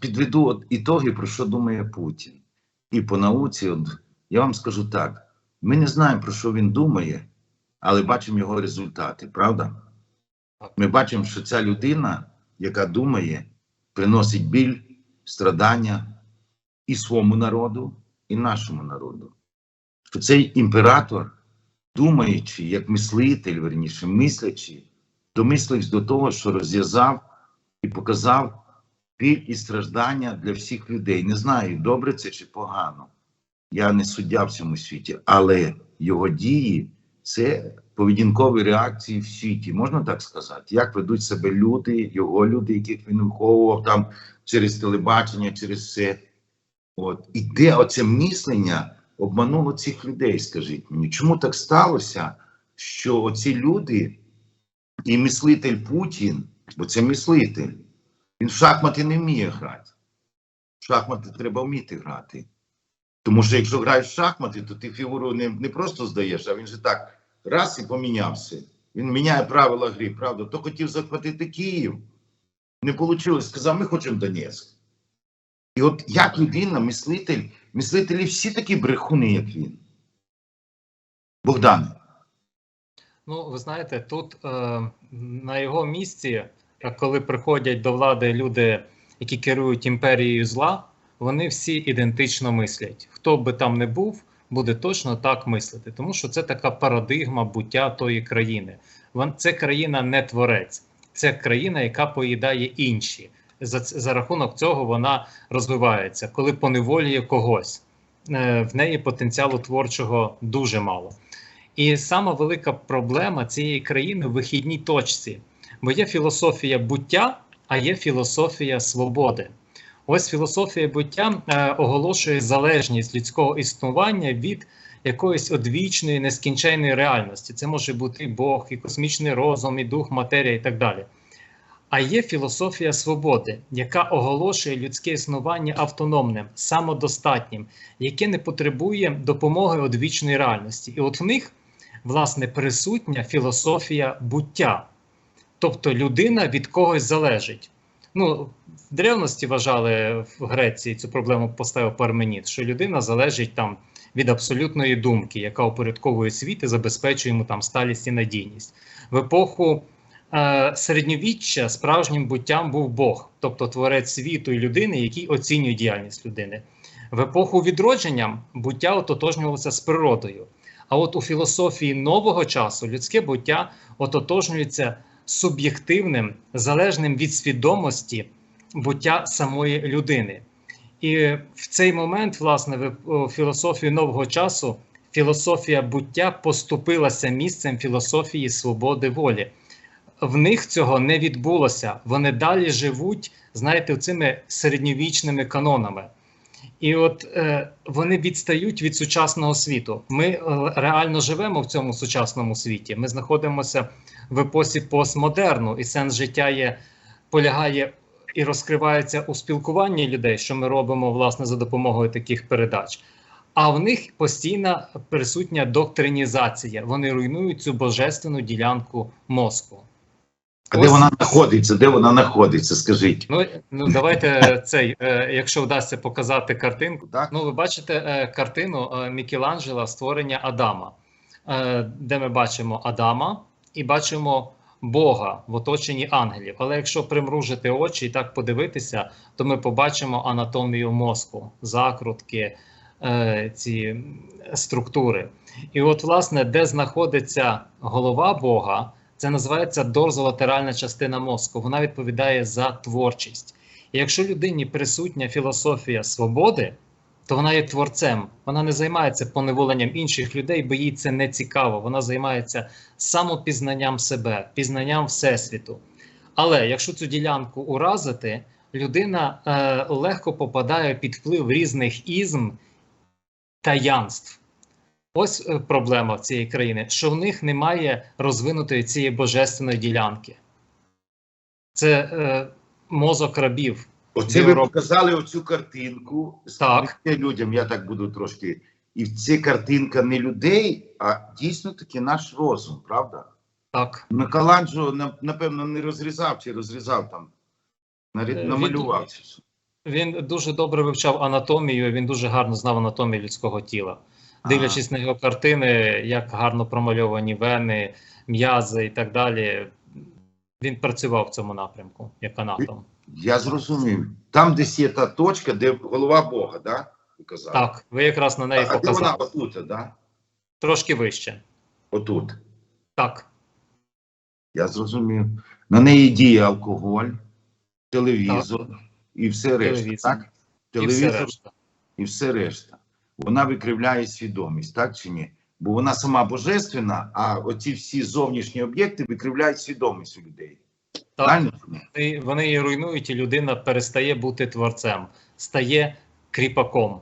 підведу от ітоги, про що думає Путін. І по науці, от, я вам скажу так: ми не знаємо, про що він думає, але бачимо його результати, правда? Ми бачимо, що ця людина, яка думає, приносить біль, страдання і своєму народу, і нашому народу. Що цей імператор, думаючи, як мислитель, верніше, мислячи, домислився до того, що розв'язав і показав біль і страждання для всіх людей. Не знаю, добре це чи погано. Я не суддя в цьому світі, але його дії це поведінкові реакції в світі, можна так сказати, як ведуть себе люди, його люди, яких він виховував там через телебачення, через все. От і де оце мислення обмануло цих людей? Скажіть мені, чому так сталося, що оці люди і мислитель Путін, бо це мислитель, він в шахмати не вміє грати. В шахмати треба вміти грати. Тому що якщо граєш в шахмати, то ти фігуру не, не просто здаєш, а він же так раз і помінявся. Він міняє правила гри, правда? То хотів захватити Київ. Не вийшло. Сказав, ми хочемо Донецьк. І от як людина, мислитель, мислителі всі такі брехуни, як він. Богдане. Ну, ви знаєте, тут е, на його місці, коли приходять до влади люди, які керують імперією зла, вони всі ідентично мислять. Хто би там не був, буде точно так мислити, тому що це така парадигма буття тої країни. Це країна не творець, це країна, яка поїдає інші. За, за рахунок цього вона розвивається, коли поневолює когось. Е, в неї потенціалу творчого дуже мало. І сама велика проблема цієї країни в вихідній точці, бо є філософія буття, а є філософія свободи. Ось філософія буття е, оголошує залежність людського існування від якоїсь одвічної нескінченної реальності. Це може бути і Бог, і космічний розум, і дух, матерія, і так далі. А є філософія свободи, яка оголошує людське існування автономним, самодостатнім, яке не потребує допомоги одвічної реальності. І от в них власне присутня філософія буття. Тобто людина від когось залежить. Ну, в древності вважали в Греції цю проблему поставив Парменід, що людина залежить там від абсолютної думки, яка упорядковує світ і забезпечує йому там сталість і надійність. В епоху е, середньовіччя справжнім буттям був Бог, тобто творець світу і людини, який оцінює діяльність людини. В епоху відродження буття ототожнювалося з природою. А от у філософії нового часу людське буття ототожнюється суб'єктивним, залежним від свідомості буття самої людини. І в цей момент, власне, в філософії нового часу філософія буття поступилася місцем філософії свободи волі. В них цього не відбулося. Вони далі живуть, знаєте, цими середньовічними канонами. І от е, вони відстають від сучасного світу. Ми е, реально живемо в цьому сучасному світі. Ми знаходимося в епосі постмодерну, і сенс життя є, полягає і розкривається у спілкуванні людей, що ми робимо власне за допомогою таких передач. А в них постійна присутня доктринізація. Вони руйнують цю божественну ділянку мозку. А де Ось- вона знаходиться? Де вона знаходиться? Скажіть. Ну, ну давайте цей, е, якщо вдасться показати картинку. Так? Ну, ви бачите е, картину е, Мікеланджела створення Адама, е, де ми бачимо Адама і бачимо Бога в оточенні ангелів. Але якщо примружити очі і так подивитися, то ми побачимо анатомію мозку, закрутки, е, ці структури. І от, власне, де знаходиться голова Бога, це називається дорзолатеральна частина мозку. Вона відповідає за творчість. І якщо людині присутня філософія свободи, то вона є творцем. Вона не займається поневоленням інших людей, бо їй це не цікаво. Вона займається самопізнанням себе, пізнанням всесвіту. Але якщо цю ділянку уразити, людина е, легко попадає під вплив різних ізм таянств. Ось е, проблема в цієї країни, що в них немає розвинутої цієї божественної ділянки. Це е, мозок рабів. Оце ви показали оцю картинку. Так. Людям, я так буду трошки. І ця картинка не людей, а дійсно таки наш розум, правда? Так. Миколанджо, напевно, не розрізав чи розрізав там, Е, намалював це. Він дуже добре вивчав анатомію, він дуже гарно знав анатомію людського тіла. Дивлячись на його картини, як гарно промальовані вени, м'язи і так далі. Він працював в цьому напрямку як анатом. Я зрозумів. Там десь є та точка, де голова Бога, да? Ви казали? Так, ви якраз на неї А де вона показали. отут, да? Трошки вище. Отут. Так, Я зрозумів. На неї діє алкоголь, телевізор і все решта. Телевізор. Так? і все решта. і все решта. Вона викривляє свідомість, так чи ні? Бо вона сама божественна, а оці всі зовнішні об'єкти викривляють свідомість у людей. Так, вони, вони її руйнують, і людина перестає бути творцем, стає кріпаком.